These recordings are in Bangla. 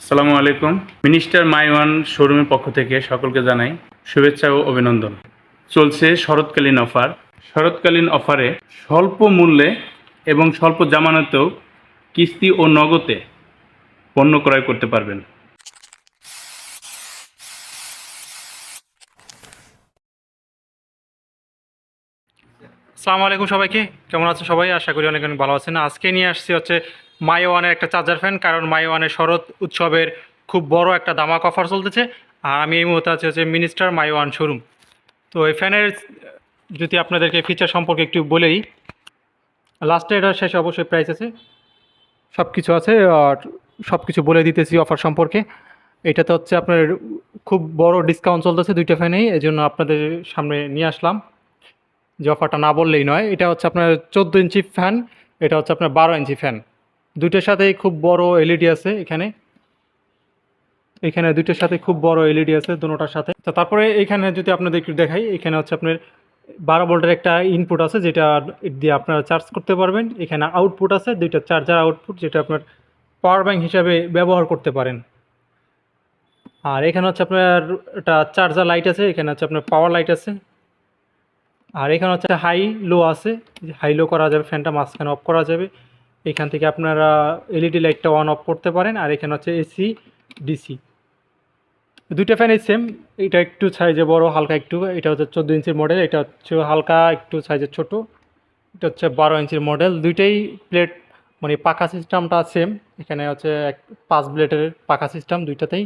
আসসালামু আলাইকুম। মিনিস্টার মাই ওয়ান শোরুমের পক্ষ থেকে সকলকে জানাই শুভেচ্ছা ও অভিনন্দন। চলছে শরৎকালীন অফার। শরৎকালীন অফারে স্বল্প মূল্যে এবং স্বল্প জামানতেও কিস্তি ও নগদে পণ্য ক্রয় করতে পারবেন। আসসালামু আলাইকুম সবাইকে। কেমন আছেন সবাই? আশা করি অনেক অনেক ভালো আছেন। আজকে নিয়ে আসছি হচ্ছে মাই ওয়ানের একটা চার্জার ফ্যান কারণ মাই ওয়ানের শরৎ উৎসবের খুব বড় একটা দামাক অফার চলতেছে। আর আমি এই মুহূর্তে আছি হচ্ছে মিনিস্টার মাই ওয়ান শোরুম। তো এই ফ্যানের যদি আপনাদেরকে ফিচার সম্পর্কে একটু বলেই লাস্টে এটার শেষে অবশ্যই প্রাইস আছে। সব কিছু আছে আর সব কিছু বলে দিতেছি অফার সম্পর্কে। এটাতে হচ্ছে আপনার খুব বড় ডিসকাউন্ট চলতেছে দুইটা ফ্যানেই এই জন্য আপনাদের সামনে নিয়ে আসলাম। যে অফারটা না বললেই নয়, এটা হচ্ছে আপনার চোদ্দ ইঞ্চি ফ্যান এটা হচ্ছে আপনার বারো ইঞ্চি ফ্যান দুইটার সাথেই খুব বড় এলইডি আছে এখানে। এখানে দুইটার সাথে খুব বড় এলইডি আছে দুটোটার সাথে। তো তারপরে এখানে যদি আপনাদের একটু দেখাই, এখানে হচ্ছে আপনার বারো ভোল্টের একটা ইনপুট আছে যেটা দিয়ে আপনারা চার্জ করতে পারবেন। এখানে আউটপুট আছে, দুইটা চার্জার আউটপুট যেটা আপনার পাওয়ার ব্যাংক হিসাবে ব্যবহার করতে পারেন। আর এখানে হচ্ছে আপনার একটা চার্জার লাইট আছে, এখানে হচ্ছে আপনার পাওয়ার লাইট আছে। আর এখানে হচ্ছে হাই লো আছে হাই লো করা যাবে ফ্যানটা মাঝখানে অফ করা যাবে। এখান থেকে আপনারা এলইডি লাইটটা অন অফ করতে পারেন, আর এখানে হচ্ছে এসি ডিসি দুইটা ফ্যানই সেম এটা একটু সাইজে বড়, হালকা একটু, এটা হচ্ছে চোদ্দ ইঞ্চির মডেল এটা হচ্ছে হালকা একটু সাইজে ছোট, এটা হচ্ছে বারো ইঞ্চির মডেল দুইটাই প্লেট মানে পাখা সিস্টেমটা সেম এখানে হচ্ছে এক, পাঁচ ব্লেডের পাখা সিস্টেম দুইটাতেই,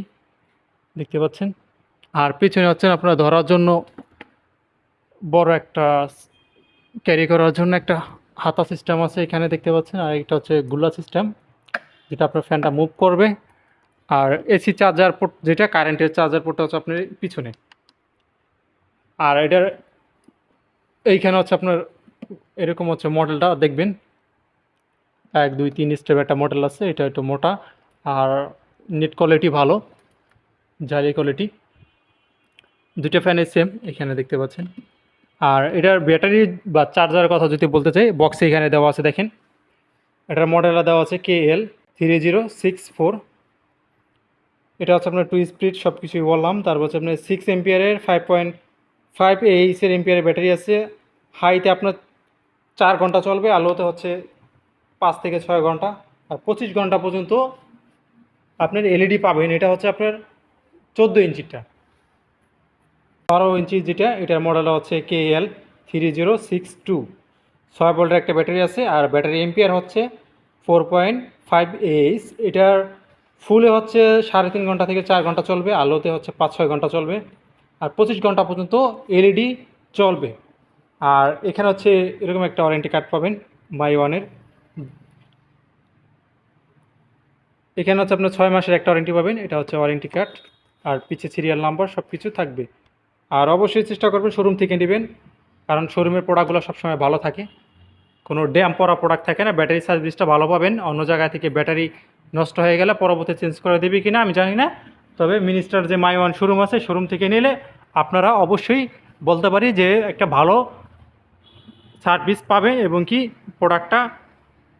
দেখতে পাচ্ছেন। আর পেছনে হচ্ছে আপনারা ধরার জন্য বড় একটা ক্যারি করার জন্য একটা হাতা সিস্টেম আছে এখানে দেখতে পাচ্ছেন, আর একটা হচ্ছে গুলা সিস্টেম যেটা আপনার ফ্যানটা মুভ করবে, আর এসি চার্জার পোর্ট যেটা কারেন্টের চার্জার পোর্টটা হচ্ছে আপনার পিছনে। আর এটার, এইখানে হচ্ছে আপনার, এরকম হচ্ছে মডেলটা দেখবেন। এক, দুই, তিন স্টেপ একটা মডেল আছে, এটা একটু মোটা, আর নেট কোয়ালিটি ভালো, জালি কোয়ালিটি দুটো ফ্যানের সেম এখানে দেখতে পাচ্ছেন। আর এটার ব্যাটারি বা চার্জারের কথা যদি বলতে চাই বক্সে এখানে দেওয়া আছে দেখেন। এটার মডেলটা দেওয়া আছে K L three zero six four এটা হচ্ছে আপনার টু স্পিড সব কিছুই বললাম। তারপর হচ্ছে আপনার সিক্স এমপিয়ারের ফাইভ পয়েন্ট ফাইভ এইচের এমপিয়ারের ব্যাটারি আছে। হাইতে আপনার চার ঘণ্টা চলবে, আলোতে হচ্ছে পাঁচ থেকে ছয় ঘণ্টা। আর পঁচিশ ঘণ্টা পর্যন্ত আপনার এলইডি পাবেন। এটা হচ্ছে আপনার চোদ্দ ইঞ্চিটা বারো ইঞ্চি যেটা, এটার মডেল হচ্ছে K L three zero six two ছয় ভোল্টের একটা ব্যাটারি আছে আর ব্যাটারি এম্পিয়ার হচ্ছে ফোর পয়েন্ট ফাইভ এইচ এটার ফুলে হচ্ছে সাড়ে তিন ঘণ্টা থেকে চার ঘণ্টা চলবে আলোতে হচ্ছে পাঁচ ছয় ঘণ্টা চলবে, আর পঁচিশ ঘণ্টা পর্যন্ত এলইডি চলবে। আর এখানে হচ্ছে এরকম একটা ওয়ারেন্টি কার্ড পাবেন মাই ওয়ানের এখানে হচ্ছে আপনার ছয় মাসের একটা ওয়ারেন্টি পাবেন, এটা হচ্ছে ওয়ারেন্টি কার্ড আর পিছে সিরিয়াল নাম্বার সব কিছু থাকবে। আর অবশ্যই চেষ্টা করবেন শোরুম থেকে নেবেন, কারণ শোরুমের প্রোডাক্টগুলো সবসময় ভালো থাকে। কোনো ড্যাম পরা প্রোডাক্ট থাকে না ব্যাটারি সার্ভিসটা ভালো পাবেন, অন্য জায়গা থেকে ব্যাটারি নষ্ট হয়ে গেলে পরবর্তী চেঞ্জ করে দেবে কি না আমি জানি না। তবে মিনিস্টার যে মাই ওয়ান শোরুম আছে শোরুম থেকে নিলে আপনারা অবশ্যই বলতে পারি যে একটা ভালো সার্ভিস পাবেন এবং কি প্রোডাক্টটা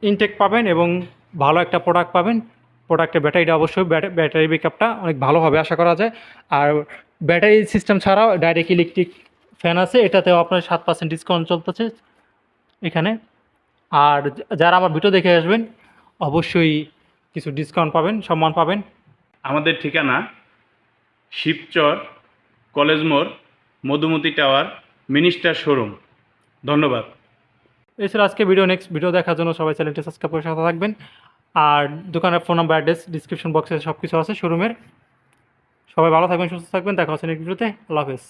ইনটেক পাবেন এবং ভালো একটা প্রোডাক্ট পাবেন। প্রোডাক্টের ব্যাটারিটা অবশ্যই ব্যাটা- ব্যাটারি ব্যাকআপটা অনেক ভালো হবে আশা করা যায়। আর ব্যাটারি সিস্টেম ছাড়াও ডাইরেক্ট ইলেকট্রিক ফ্যান আছে এটাতেও আপনার সাত পার্সেন্ট ডিসকাউন্ট চলতেছে এখানে। আর যারা আমার ভিডিও দেখে আসবেন অবশ্যই কিছু ডিসকাউন্ট পাবেন সম্মান পাবেন। আমাদের ঠিকানা শিবচর কলেজ মোড় মধুমতি টাওয়ার মিনিস্টার শোরুম। ধন্যবাদ। এছাড়া আজকে ভিডিও নেক্সট ভিডিও দেখার জন্য সবাই চ্যানেলটি সাবস্ক্রাইব করে সাথে থাকবেন। আর দোকানের ফোন নাম্বার অ্যাড্রেস ডিসক্রিপশন বক্সে সব কিছু আছে শোরুমের সবাই ভালো থাকবেন, সুস্থ থাকবেন, দেখা হচ্ছে নেক্সট ভিডিওতে আল্লাহ হাফেজ।